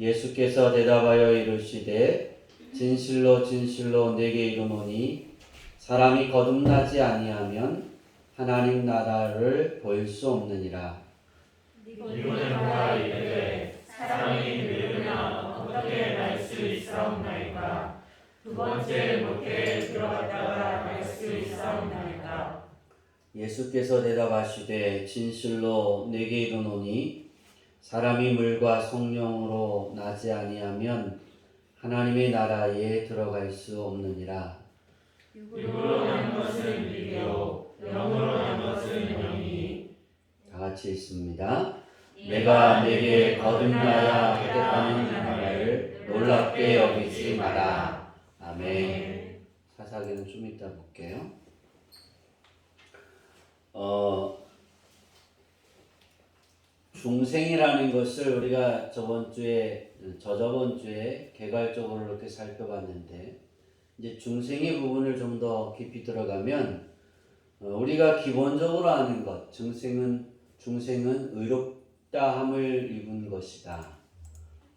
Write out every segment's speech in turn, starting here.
예수께서 대답하여 이르시되 진실로 진실로 내게 이르노니 사람이 거듭나지 아니하면 하나님 나라를 볼수 없느니라. 니고데모가 이르되 사람이 늙으면 어떻게 날 수 있사옵나이까 두 번째 목회에 들어갔다가 날 수 있사옵나이까 예수께서 대답하시되 진실로 내게 이르노니 사람이 물과 성령으로 나지 아니하면 하나님의 나라에 들어갈 수 없느니라. 육으로 난 것은 육이요 영으로 난 것은 영이니 다 같이 읽습니다. 내가 내게 거듭나야 하겠다는 말을 놀랍게 여기지 마라. 아멘. 사사기는 좀 이따 볼게요. 어, 중생이라는 것을 우리가 저번 주에, 저저번 주에 개괄적으로 이렇게 살펴봤는데, 이제 중생의 부분을 좀 더 깊이 들어가면, 어, 우리가 기본적으로 아는 것, 중생은, 중생은 의롭다함을 입은 것이다.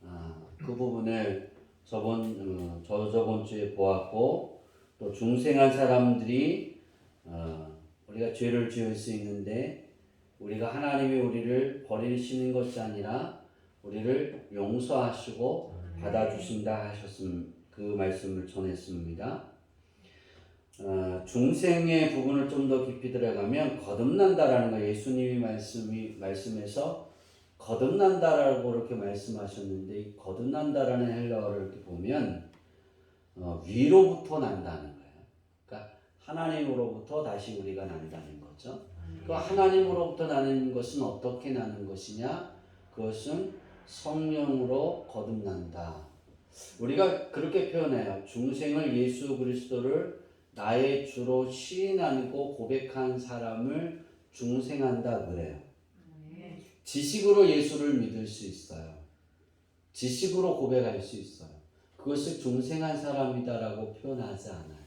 아, 그 부분을 저번, 어, 저저번 주에 보았고, 또 중생한 사람들이, 어, 우리가 죄를 지을 수 있는데 우리가 하나님이 우리를 버리시는 것이 아니라 우리를 용서하시고 받아주신다 하셨음 그 말씀을 전했습니다. 어, 중생의 부분을 좀 더 깊이 들어가면 거듭난다라는 거 예수님이 말씀이 말씀에서 거듭난다라고 이렇게 말씀하셨는데 이 거듭난다라는 헬라어를 이렇게 보면 어, 위로부터 난다는 거예요. 그러니까 하나님으로부터 다시 우리가 난다는 거죠. 그 하나님으로부터 나는 것은 어떻게 나는 것이냐? 그것은 성령으로 거듭난다. 우리가 그렇게 표현해요. 중생을 예수 그리스도를 나의 주로 시인하고 고백한 사람을 중생한다 그래요. 지식으로 예수를 믿을 수 있어요. 지식으로 고백할 수 있어요. 그것을 중생한 사람이다라고 표현하지 않아요.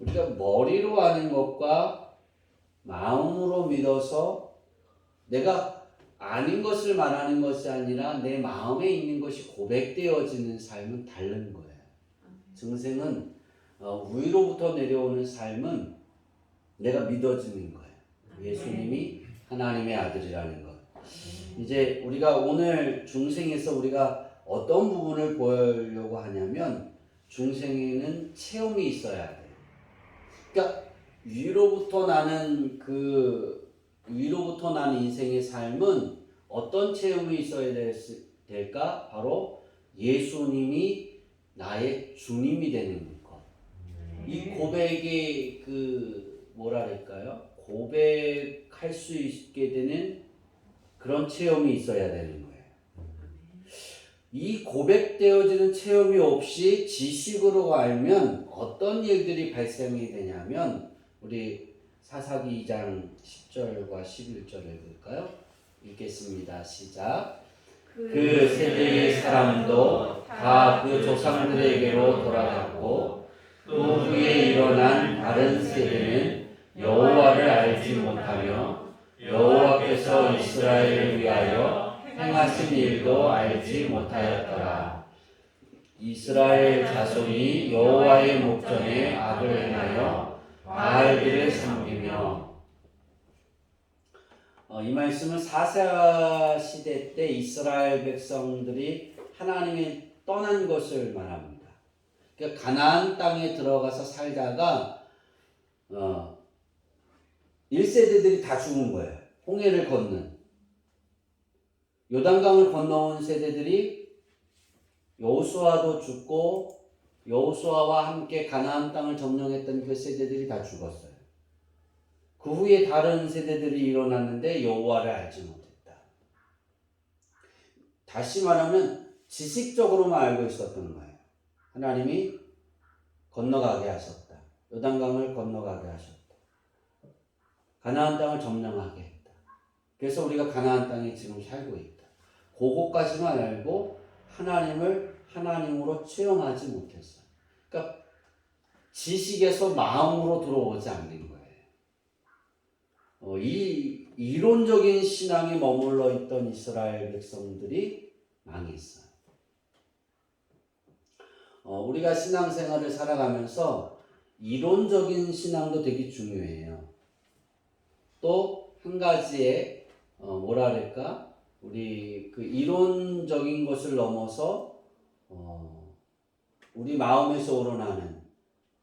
우리가 머리로 아는 것과 마음으로 믿어서 내가 아닌 것을 말하는 것이 아니라 내 마음에 있는 것이 고백되어지는 삶은 다른 거예요. 증생은 어, 위로부터 내려오는 삶은 내가 믿어지는 거예요. 예수님이 하나님의 아들이라는 것. 이제 우리가 오늘 중생에서 우리가 어떤 부분을 보려고 하냐면 중생에는 체험이 있어야 돼요. 그러니까 위로부터 나는 그 위로부터 나는 인생의 삶은 어떤 체험이 있어야 될- 될까? 바로 예수님이 나의 주님이 되는 것. 이 고백이 그 뭐랄까요? 고백할 수 있게 되는 그런 체험이 있어야 되는 거예요. 이 고백되어지는 체험이 없이 지식으로 알면 어떤 일들이 발생이 되냐면 우리 사사기 2장 10절과 11절을 볼까요? 읽겠습니다. 시작. 그 세대의 사람도 다 그 조상들에게로 돌아갔고 또 후에 일어난 다른 세대는 여호와를 알지 못하며 여호와께서 이스라엘을 위하여 행하신 일도 알지 못하였더라. 이스라엘 자손이 여호와의 목전에 악을 행하여 바알들을 섬기며 어, 이 말씀은 사사 시대 때 이스라엘 백성들이 하나님이 떠난 것을 말합니다. 그러니까 가나안 땅에 들어가서 살다가 어, 1세대들이 다 죽은 거예요. 홍해를 건넌 요단강을 건너온 세대들이 여호수아도 죽고 여호수아와 함께 가나안 땅을 점령했던 그 세대들이 다 죽었어요. 그 후에 다른 세대들이 일어났는데 여호와를 알지 못했다. 다시 말하면 지식적으로만 알고 있었던 거예요. 하나님이 건너가게 하셨다. 요단강을 건너가게 하셨다. 가나안 땅을 점령하게 했다. 그래서 우리가 가나안 땅에 지금 살고 있다. 그것까지만 알고 하나님을 하나님으로 체험하지 못했어요. 그러니까 지식에서 마음으로 들어오지 않는 거예요. 어, 이 이론적인 신앙에 머물러 있던 이스라엘 백성들이 망했어요. 어, 우리가 신앙생활을 살아가면서 이론적인 신앙도 되게 중요해요. 또 한 가지의 어, 뭐랄까 우리 그 이론적인 것을 넘어서 어, 우리 마음에서 우러나는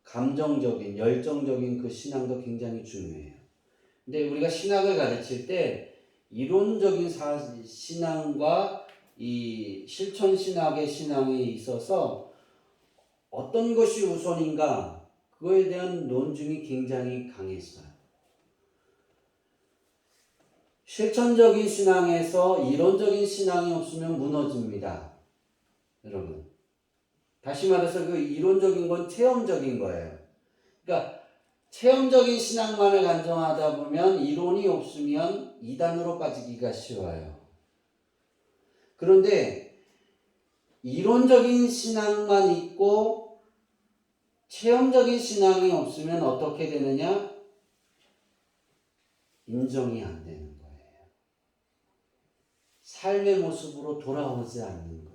감정적인 열정적인 그 신앙도 굉장히 중요해요. 근데 우리가 신학을 가르칠 때 이론적인 사, 신앙과 이 실천 신학의 신앙에 있어서 어떤 것이 우선인가 그거에 대한 논증이 굉장히 강했어요. 실천적인 신앙에서 이론적인 신앙이 없으면 무너집니다. 여러분. 다시 말해서 그 이론적인 건 체험적인 거예요. 그러니까 체험적인 신앙만을 간정하다 보면 이론이 없으면 이단으로 빠지기가 쉬워요. 그런데 이론적인 신앙만 있고 체험적인 신앙이 없으면 어떻게 되느냐? 인정이 안 되는 거예요. 삶의 모습으로 돌아오지 않는 거예요.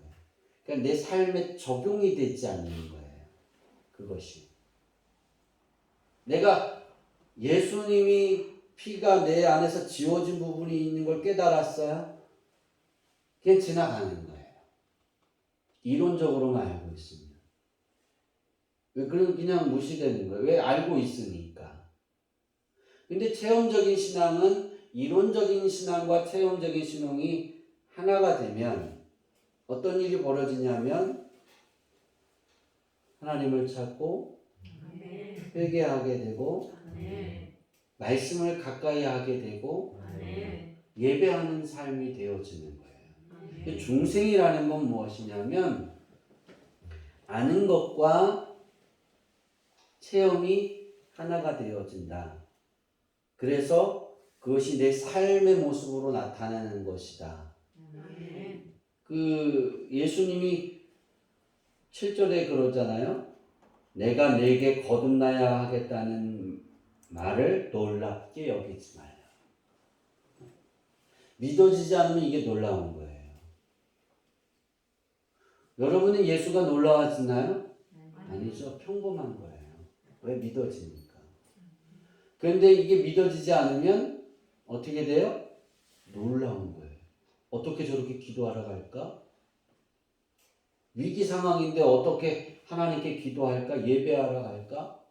그러니까 내 삶에 적용이 되지 않는 거예요. 그것이. 내가 예수님이 피가 내 안에서 지워진 부분이 있는 걸 깨달았어요? 그냥 지나가는 거예요. 이론적으로만 알고 있으면. 왜 그런 그냥 무시되는 거예요? 왜 알고 있으니까. 근데 체험적인 신앙은 이론적인 신앙과 체험적인 신앙이 하나가 되면 어떤 일이 벌어지냐면 하나님을 찾고. 회개하게 되고. 말씀을 가까이 하게 되고. 예배하는 삶이 되어지는 거예요. 그. 중생이라는 건 무엇이냐면 아는 것과 체험이 하나가 되어진다. 그래서 그것이 내 삶의 모습으로 나타나는 것이다. 그 예수님이 7절에 그러잖아요. 내가 내게 거듭나야 하겠다는 말을 놀랍게 여기지 말라. 믿어지지 않으면 이게 놀라운 거예요. 여러분은 예수가 놀라워지나요? 아니죠. 평범한 거예요. 왜 믿어지니까. 그런데 이게 믿어지지 않으면 어떻게 돼요? 놀라운 거예요. 어떻게 저렇게 기도하러 갈까? 위기 상황인데 어떻게 하나님께 기도할까? 예배하러 갈까?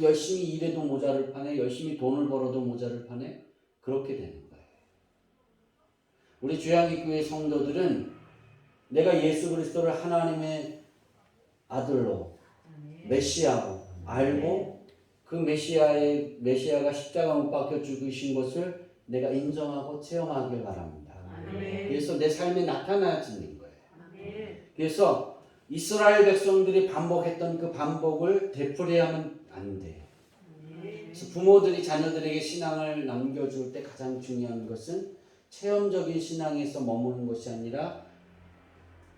열심히 일해도 모자를 파네, 열심히 돈을 벌어도 모자를 파네, 그렇게 되는 거예요. 우리 주양기교회 성도들은 내가 예수 그리스도를 하나님의 아들로 메시아로 알고 그 메시아의 메시아가 십자가 못 박혀 죽으신 것을 내가 인정하고 체험하길 바랍니다. 아멘. 그래서 내 삶에 나타나지는 거예요. 아멘. 그래서 이스라엘 백성들이 반복했던 그 반복을 되풀이하면 안 돼요. 그래서 부모들이 자녀들에게 신앙을 남겨줄 때 가장 중요한 것은 체험적인 신앙에서 머무는 것이 아니라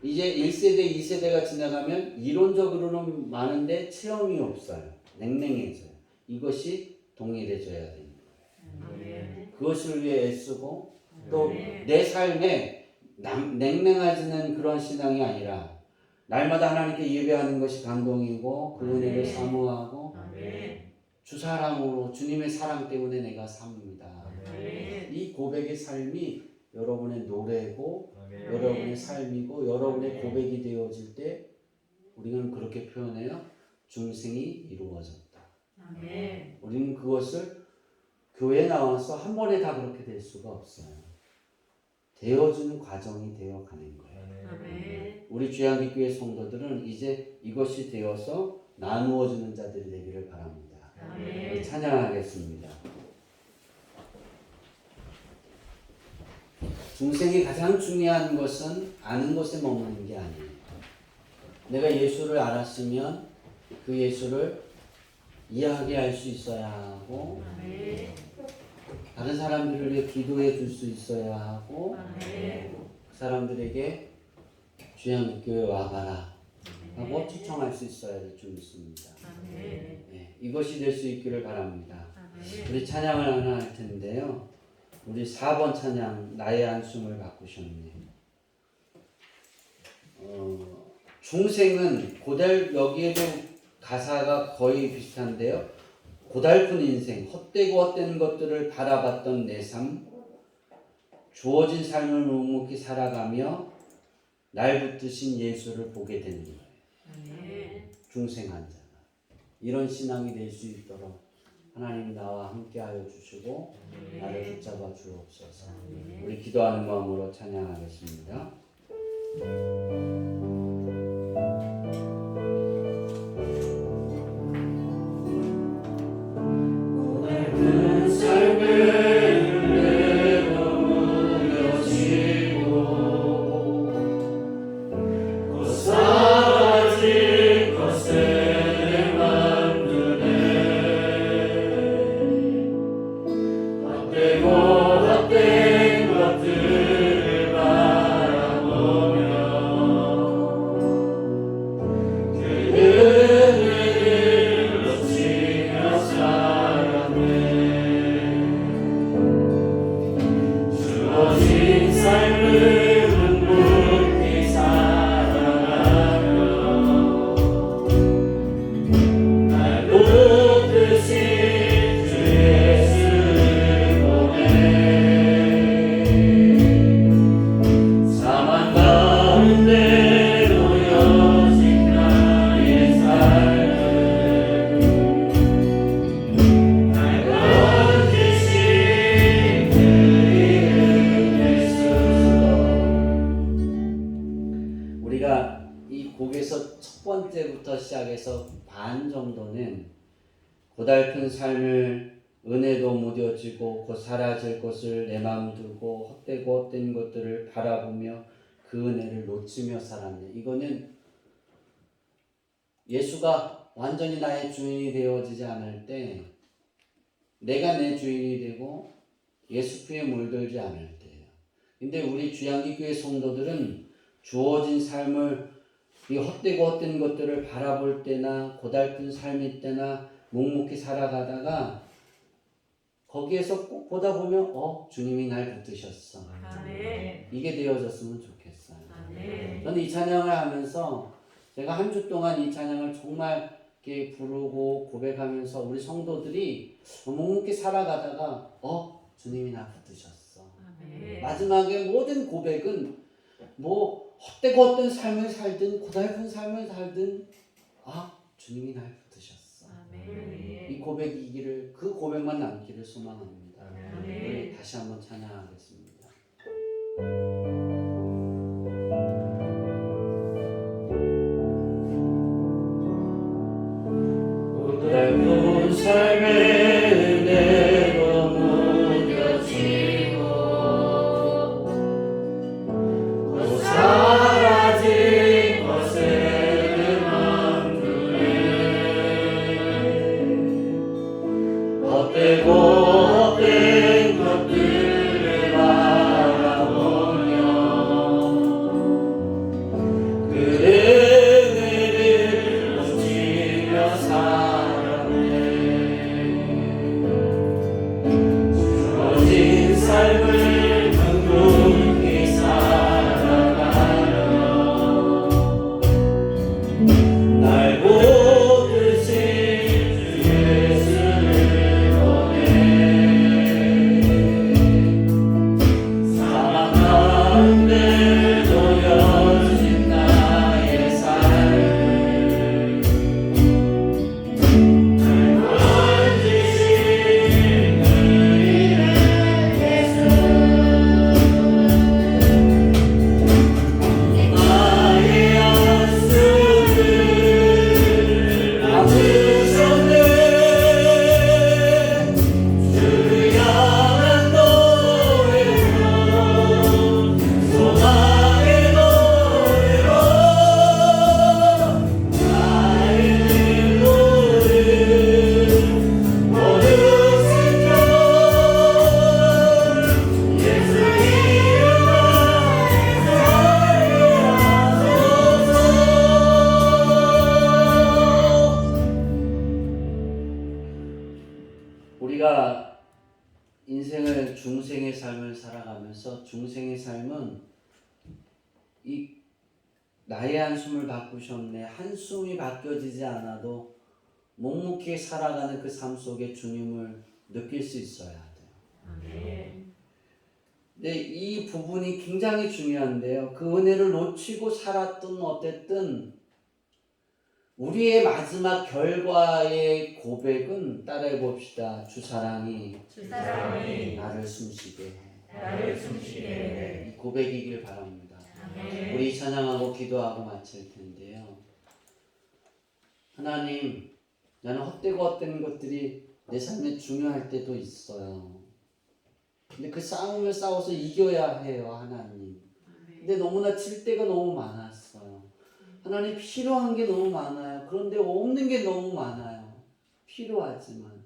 이제 1세대, 2세대가 지나가면 이론적으로는 많은데 체험이 없어요. 냉랭해져요. 이것이 동일해져야. 아멘. 그것을 위해 애쓰고 또 아멘. 내 삶에 남- 냉랭해지는 그런 신앙이 아니라 날마다 하나님께 예배하는 것이 감동이고 그 은혜를. 사모하고. 주 사랑으로 주님의 사랑 때문에 내가 삽니다. 이 고백의 삶이 여러분의 노래고. 여러분의 삶이고 여러분의 고백이 되어질 때 우리는 그렇게 표현해요. 중생이 이루어졌다. 우리는 그것을 교회 나와서 한 번에 다 그렇게 될 수가 없어요. 되어주는 과정이 되어 가는 거예요. 아멘. 우리 주양기 교회 성도들은 이제 이것이 되어서 나누어주는 자들이 되기를 바랍니다. 아멘. 찬양하겠습니다. 중생이 가장 중요한 것은 아는 것에 머무는 게 아니에요. 내가 예수를 알았으면 그 예수를 이해하게 할 수 있어야 하고 아멘. 다른 사람들을 위해 기도해 줄 수 있어야 하고 아멘. 그 사람들에게 주양 교회 와봐라 하고 초청할 수 있어야 될 줄 믿습니다. 아멘. 네, 이것이 될 수 있기를 바랍니다. 아멘. 우리 찬양을 하나 할 텐데요. 우리 4번 찬양 나의 한숨을 바꾸셨네. 어, 중생은 고달 여기에도 가사가 거의 비슷한데요. 고달픈 인생, 헛되고 헛된 것들을 바라봤던 내 삶, 주어진 삶을 묵묵히 살아가며 날 붙드신 예수를 보게 되는 거예요. 중생한 자가 이런 신앙이 될 수 있도록 하나님 나와 함께하여 주시고 나를 붙잡아 주옵소서. 우리 기도하는 마음으로 찬양하겠습니다. 예수가 완전히 나의 주인이 되어지지 않을 때 내가 내 주인이 되고 예수 피에 물들지 않을 때예요. 근데 우리 주양기 교회 성도들은 주어진 삶을 이 헛되고 헛된 것들을 바라볼 때나 고달픈 삶일 때나 묵묵히 살아가다가 거기에서 꼭 보다 보면 어 주님이 날 붙드셨어 아멘. 이게 되어졌으면 좋겠어요. 아멘. 저는 이 찬양을 하면서 제가 한 주 동안 이 찬양을 정말 이렇게 부르고 고백하면서 우리 성도들이 묵묵히 살아가다가 어 주님이 날 붙드셨어. 아멘. 마지막에 모든 고백은 뭐 헛되고 헛된 삶을 살든 고달픈 삶을 살든 아 주님이 날 붙드셨어. 아멘. 이 고백이기를 그 고백만 남기를 소망합니다. 아멘. 우리 다시 한번 찬양하겠습니다. 살아가는 그 삶 속에 주님을 느낄 수 있어야 돼요. 아멘. 근데 이 부분이 굉장히 중요한데요. 그 은혜를 놓치고 살았든 어땠든 우리의 마지막 결과의 고백은 따라해 봅시다. 주 사랑이 주 사랑이 나를 숨쉬게 해. 나를 숨쉬게 해. 이 고백이길 바랍니다. 아멘. 우리 찬양하고 기도하고 마칠 텐데요. 하나님, 나는 헛되고 헛된 것들이 내 삶에 중요할 때도 있어요. 근데 그 싸움을 싸워서 이겨야 해요, 하나님. 근데 너무나 질 때가 너무 많았어요. 하나님 필요한 게 너무 많아요. 그런데 없는 게 너무 많아요. 필요하지만.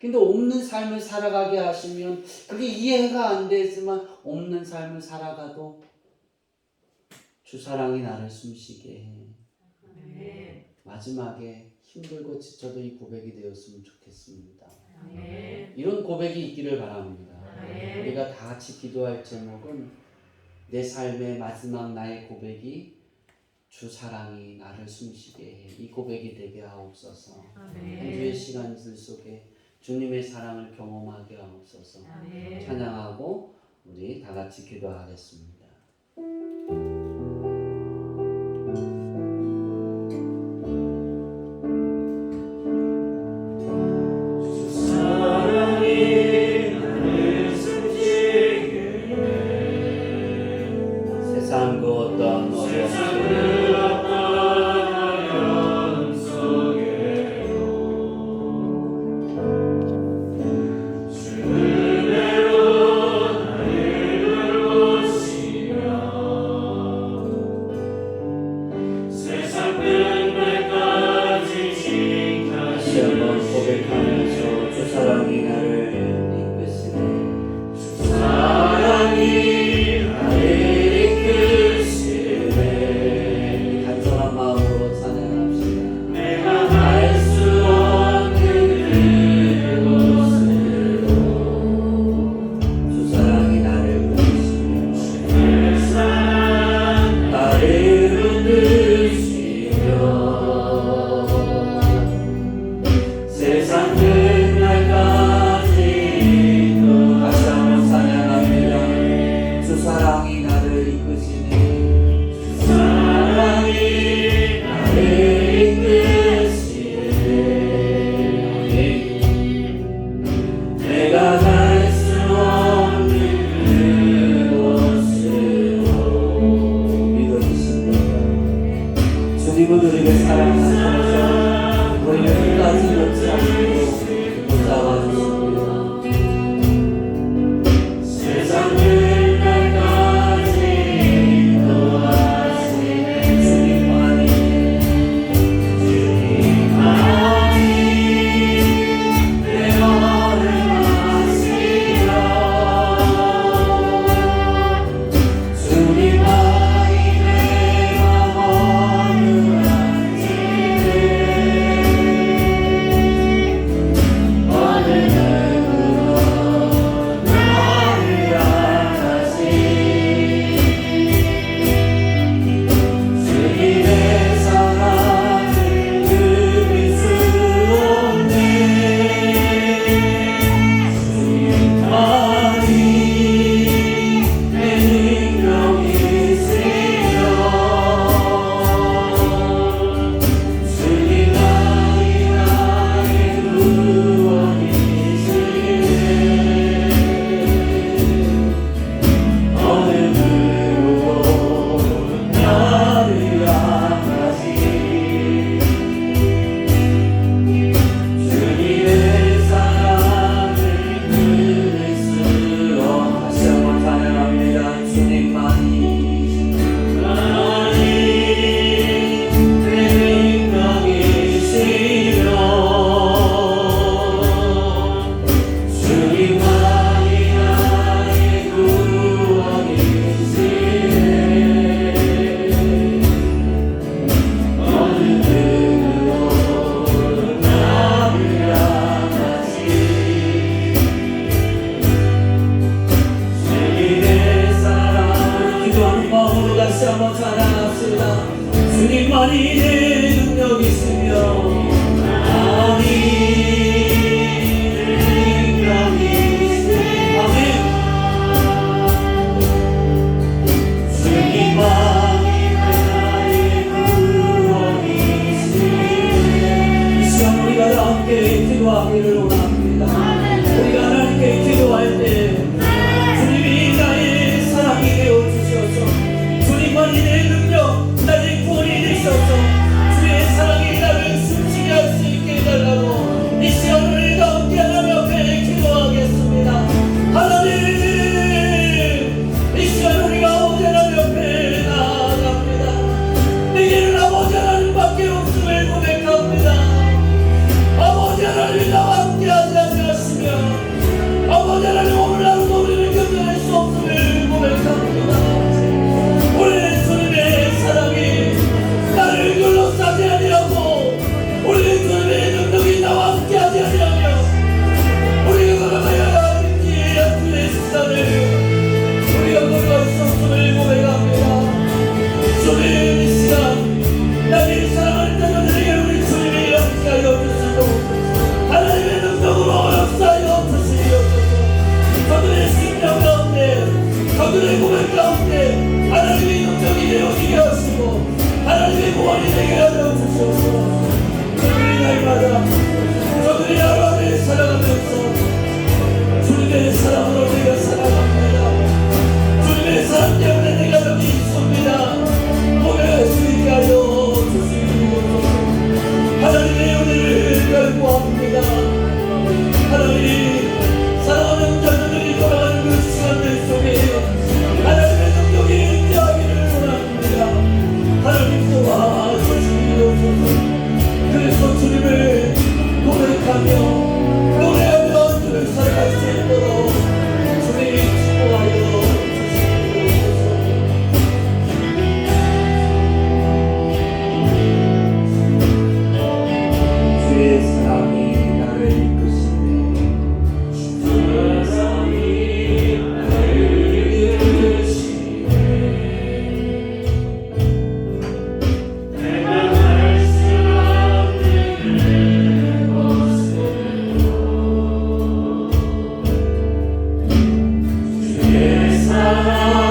근데 없는 삶을 살아가게 하시면 그게 이해가 안 되지만 없는 삶을 살아가도 주 사랑이 나를 숨쉬게 해. 마지막에 힘들고 지쳐도 이 고백이 되었으면 좋겠습니다. 아멘. 이런 고백이 있기를 바랍니다. 아멘. 우리가 다 같이 기도할 제목은 내 삶의 마지막 나의 고백이 주 사랑이 나를 숨쉬게 해. 이 고백이 되게 하옵소서. 한 주의. 시간들 속에 주님의 사랑을 경험하게 하옵소서. 아멘. 찬양하고 우리 다 같이 기도하겠습니다. 주